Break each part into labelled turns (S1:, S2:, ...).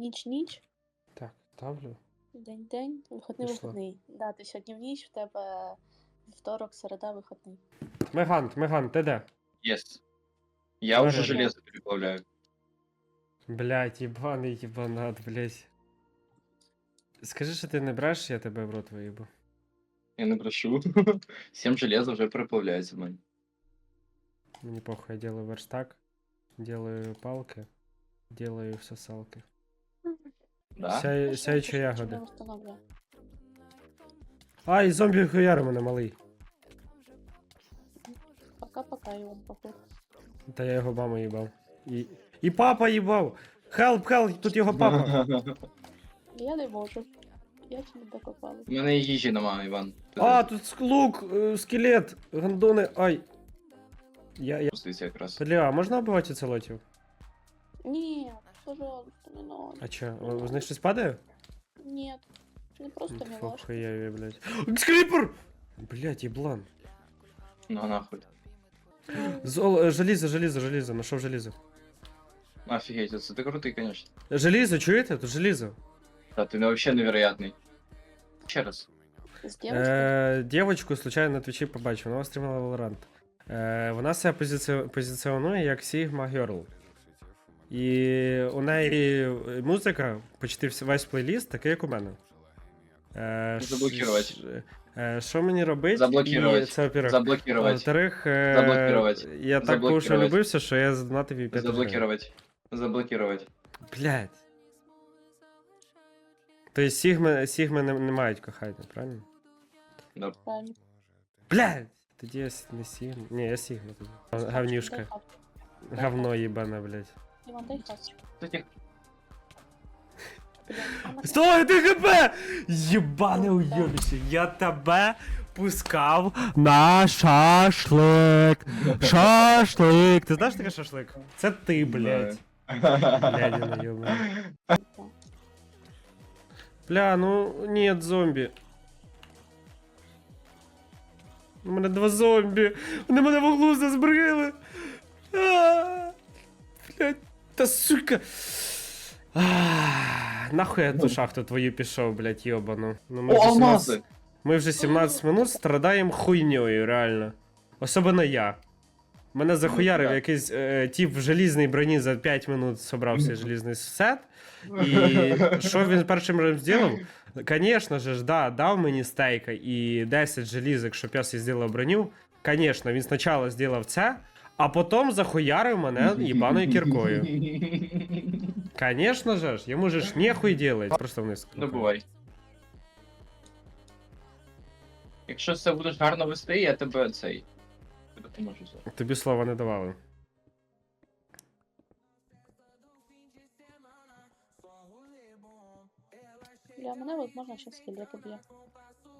S1: Ніч-ніч,
S2: Так, ставлю.
S1: день-день, вихідний
S2: Пішло.
S1: вихідний. Да, ти сьогодні в ніч, в тебе вівторок, середа, вихідний.
S2: Мегант, Мегант, ти де?
S3: Yes. Я уже
S2: Порядок.
S3: железо переплавляю.
S2: Блять, єбаний єбанат, блять. Скажи, що ти не бреш, я тебе в рот виїбу.
S3: Я не прошу. 7 железа уже переплавляется, мань.
S2: Мені похуй, я делаю верстак, делаю палки, делаю сосалки.
S3: Да?
S2: Ся... Сяючі ягоди. Ай, зомбі хуяри мене малий.
S1: Пока-пока, Іван, походу.
S2: Та я його маму їбав. І, і папа їбав! Хелп, хелп, тут його папа.
S1: Я не можу. Я тебе докопала.
S3: У мене їжі нема, Іван. Ти
S2: А, тут ск- лук, е, скелет, гандони, ай. Я, я...
S3: Пуститься якраз.
S2: Бля, а можна вбивати оцелотів?
S1: Ні, пожалуйста, не надо.
S2: А чо, у- з них щось падає?
S1: Ні. Не просто милашка.
S2: Фохуєві, блядь. Скрипер! Блядь, еблан.
S3: Ну нахуй.
S2: Зол... е, Желізо, желізо, желізо, нашов желізо.
S3: Офігеть, це ти крутий, конечно.
S2: Желізо, чуєте? Тут желізо.
S3: Та ти вообще невероятний. Ще раз.
S1: З дівчинкою?
S2: Е, Дівочку случайно на твічі побачив, вона стрімила Valorant. Е, вона себе позиці... позиціонує як Sigma Girl. І у неї музика, почти весь плейліст, такий, як у мене. Е,
S3: Заблокувати.
S2: е, Що мені робити?
S3: Заблокувати.
S2: Це во-первых.
S3: Заблокировать.
S2: Во-вторых, е, я так ушам любився, що я задонатив їй 5 гривень.
S3: Заблокировать. Заблокировать.
S2: Блядь. Тобто Сігми, Сігми не, не мають кохання, правильно?
S3: Да.
S2: Блядь! Тоді я не Сігма. Ні, я Сігма тоді. Говнюшка. Говно їбане, блядь.
S1: Іван, дай
S2: Стой, ти ГП! Єбане уйобище, я тебе пускав на шашлик. Шашлик. Ти знаєш таке шашлик? Це ти, блядь. Блядь, найобаний. Бля, ну нет, зомбі. У мене два зомбі. Вони мене в углу зазбрили. А, Блядь, та сука. А, Нахуй я ту шахту твою пішов, блядь, йобану. Ну, ми
S3: О,
S2: вже 17
S3: алмази!
S2: Ми вже 17 минут страдаємо хуйньою, реально. Особливо я. Мене захуярив якийсь е, тіп в желізній броні за 5 минут собрався желізний сет. І що він першим разом зробив? Звісно ж, да, дав мені стейка і 10 желізок, щоб я собі зробив броню. Звісно, він спочатку зробив це, а потім захуярив мене їбаною кіркою. Звісно же ж, йому же ж нехуй делать. Просто вниз.
S3: Добувай. Якщо це будеш гарно вести, я тебе цей. Все.
S2: Тобі слова не давали.
S1: Бля, мене от можна ще скелет уб'є.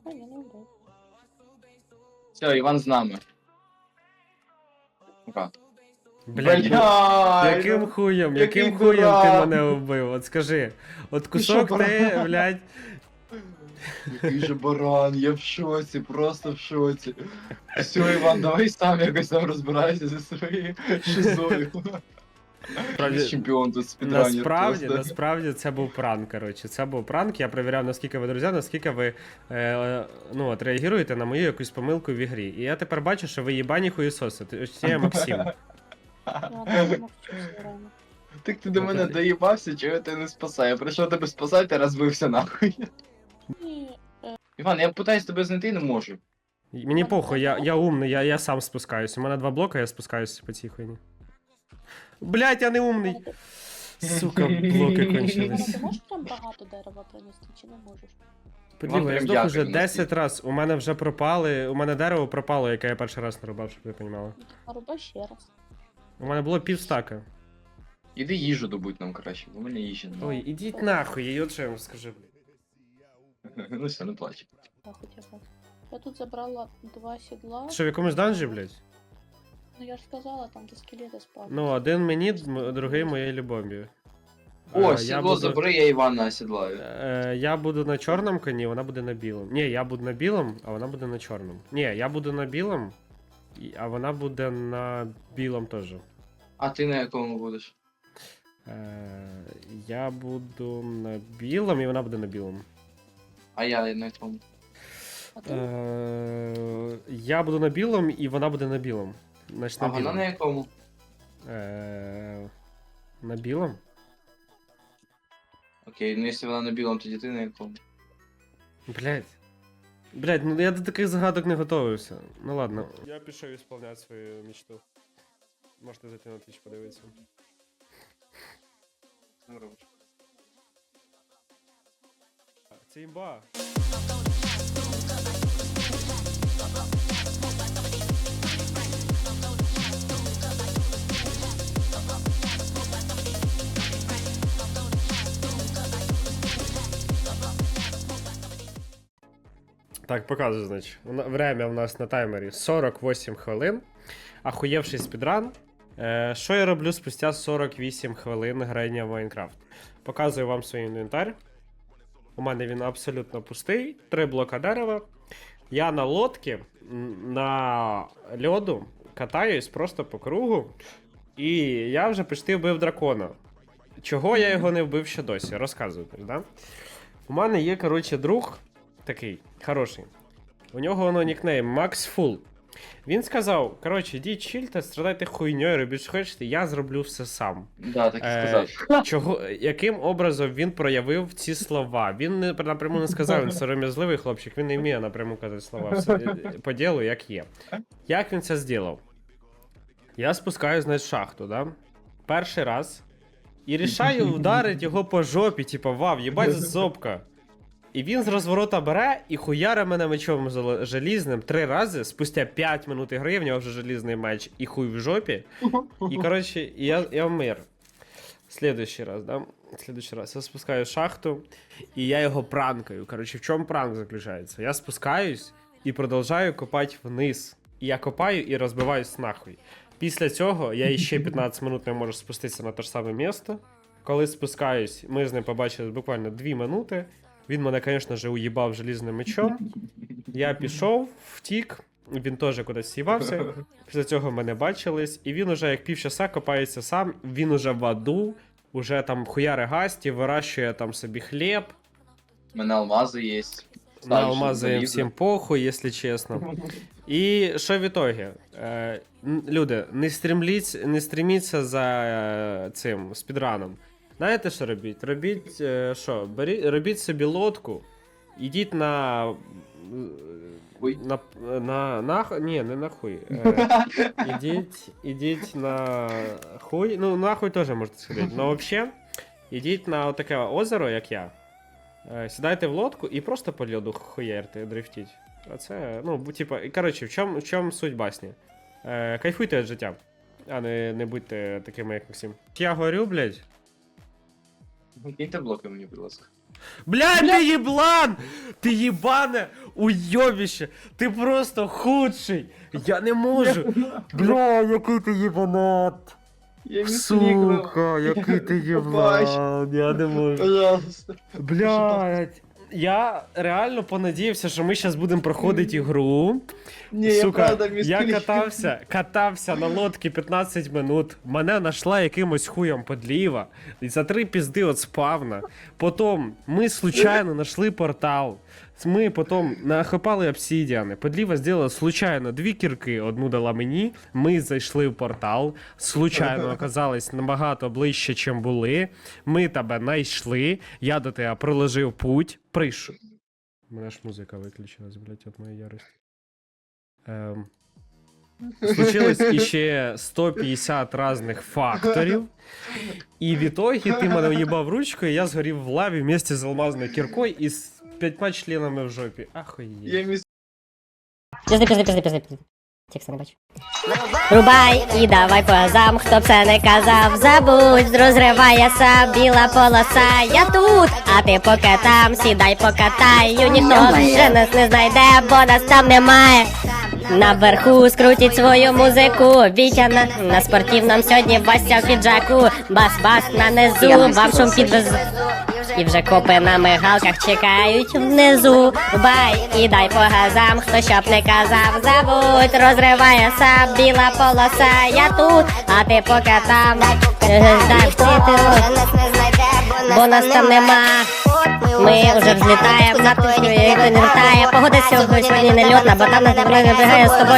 S1: А, я не вбив.
S3: Все, Іван з нами. Ура.
S2: Блядь, ну,
S3: Бля,
S2: яким хуєм,
S3: який
S2: яким хуєм ти
S3: дурак.
S2: мене вбив? От скажи. От кусок
S3: що,
S2: ти,
S3: баран?
S2: блядь.
S3: Який же баран, я в шоці, просто в шоці. Все, Іван, давай сам якось там розбирайся зі своєю шизою.
S2: Справді-
S3: Чемпіон тут
S2: Насправді,
S3: просто.
S2: насправді це був пранк, коротше. Це був пранк. Я перевіряв, наскільки ви друзі, наскільки ви е, ну, от, реагуєте на мою якусь помилку в ігрі. І я тепер бачу, що ви їбані хуєсоси. Ось я Максим.
S3: Так ти до мене доїбався, чого я тебе не спасаю? Я прийшов тебе спасати, а розбився нахуй. Іван, я питаюсь тебе знайти і не можу.
S2: Мені похуй, я, я умний, я, я сам спускаюсь. У мене два блока, я спускаюсь по цій хуйні. Блять, я не умний. Сука, блоки кончились.
S1: ти можеш прям багато дерева принести, чи не можеш?
S2: Подіва, я
S3: прям
S2: здох уже
S3: вносить.
S2: 10 раз. У мене вже пропали. У мене дерево пропало, яке я перший раз нарубав, щоб ви розуміли.
S1: Ну, ще раз.
S2: У мене було півстака.
S3: Іди їжу добудь нам краще, бо в мене їжі немає.
S2: Ой, ідіть нахуй, я от що я вам скажу, блядь.
S3: Ну все, не плач.
S1: Хоча б. Я тут забрала два сідла.
S2: Ти Що в якомусь данжі, блядь?
S1: Ну я ж сказала, там де скелети спав.
S2: Ну, один мені, м- другий моєї любові.
S3: О,
S2: Е,
S3: сідло
S2: буду-
S3: забери, я Івана осідлаю.
S2: Е, я буду на чорному коні, вона буде на білому. Ні, я буду на білому, а вона буде на чорному. Ні, я буду на білому, і- а вона буде на білому теж.
S3: А ти на якому будеш?
S2: Е, я буду на білому, і вона буде на білому.
S3: А я на.
S1: А ти?
S2: Е, я буду на білому, і вона буде на білому. Значить, на
S3: А вона
S2: білому.
S3: на якому?
S2: Е, на білому?
S3: Окей, ну якщо вона на білому, тоді ти на якому.
S2: Блять. Блять, ну я до таких загадок не готовився. Ну ладно. Я пішов ісполняти свою мечту. Можете зайти на твіч подивитися.
S3: Що робиш?
S2: Це імба. Так, показую, значить. Время у нас на таймері 48 хвилин. Ахуєвший спідран. Е, що я роблю спустя 48 хвилин грання в Майнкрафт? Показую вам свій інвентар. У мене він абсолютно пустий. Три блока дерева. Я на лодці на льоду катаюсь просто по кругу. І я вже почти вбив дракона. Чого я його не вбив ще досі? Розказую, да? У мене є, коротше, друг такий хороший. У нього воно нікнейм Макс Фул. Він сказав: коротше, йдіть чільте, страдайте хуйньою, робіть що хочете, я зроблю все сам.
S3: Да, так і
S2: Е,
S3: сказав.
S2: Чого, яким образом він проявив ці слова? Він не напряму не сказав, він сором'язливий хлопчик, він не вміє напряму казати слова все, е, по ділу, як є. Як він це зробив? Я спускаюсь на шахту, да? Перший раз. І рішаю вдарити його по жопі, типу, вав, їбать зобка. І він з розворота бере і хуяре мене мечом желізним три рази, спустя 5 минут гри, в нього вже желізний меч і хуй в жопі. І, коротше, я, я вмер. Следующий раз, да? Следующий раз. Я спускаю шахту, і я його пранкаю. Коротше, в чому пранк заключається? Я спускаюсь і продовжую копати вниз. І я копаю і розбиваюсь нахуй. Після цього я ще 15 минут не можу спуститися на те ж саме місто. Коли спускаюсь, ми з ним побачили буквально 2 минути. Він мене, звісно ж, уїбав желізним мечом. Я пішов, втік, він теж кудись сівався. Після цього ми не бачились, і він уже як півчаса копається сам, він уже в аду, уже там хуяри гасті, вирощує там собі хліб.
S3: У мене алмази є.
S2: На алмази всім похуй, якщо чесно. І що в ітогі? Е, люди, не стрімліть, не стріміться за е, цим спідраном. Знаєте, що робіть? Робіть е, що? Робіть собі лодку, ідіть на. На, на, на, ні, не на хуй. Е, ідіть, ідіть на хуй. Ну, на хуй теж можете сходити. Ну, взагалі, ідіть на таке озеро, як я. Е, Сідайте в лодку і просто по льоду хуєрте, дрифтіть. А це, ну, типа, коротше, в чому в чом суть басні? Е, кайфуйте від життя, а не, не будьте такими, як Максим. Я горю, блядь.
S3: Киньте блоки мені, будь ласка.
S2: Бля, ти єблан! Ти єбане уйобіще! Ти просто худший! Я не можу! Бля, який ти єбанат!
S3: Я
S2: Сука, який ти єблан! Я не можу.
S3: Пожалуйста.
S2: Блядь. Я реально понадіявся, що ми зараз будемо проходити ігру.
S3: Ні, я правда
S2: я катався, катався на лодці 15 минут. Мене знайшла якимось хуєм подліва. І за три пізди от спавна. Потім ми случайно знайшли портал. Ми потім нахопали обсидіани. Подліва зробила случайно дві кірки. Одну дала мені. Ми зайшли в портал. Случайно оказались набагато ближче, чим були. Ми тебе знайшли. Я до тебе проложив путь. Прийшов. У мене ж музика виключилась, блядь, от моєї ярості. Ем, случилось іще 150 різних факторів. І в ітогі ти мене уїбав ручкою, і я згорів в лаві вместе з алмазною кіркою і п'ятьма членами в жопі.
S3: Я
S2: Ахуєть.
S3: міс...
S4: Пізди, пізди, пізди, пізди, пізди. Текста не бачу. Рубай і давай по газам, хто б це не казав, забудь, розривається біла полоса. Я тут, а ти поки там, сідай покатаю. Ніхто вже нас не знайде, бо нас там немає. Наверху скрутіть свою музику. Вітя на, на спортивному сьогодні Вася в піджаку. Бас-бас на низу, вам шум підвезу. І вже копи на мигалках чекають внизу. Бай і дай по газам, хто щоб не казав, забудь, розривається біла полоса. Я тут, а ти поки там.
S5: Ждаємо бо нас там нема. Ми вже взлітаємо, на ніхто не літає. Погода сьогодні не льотна, бо там не пригає з тобою.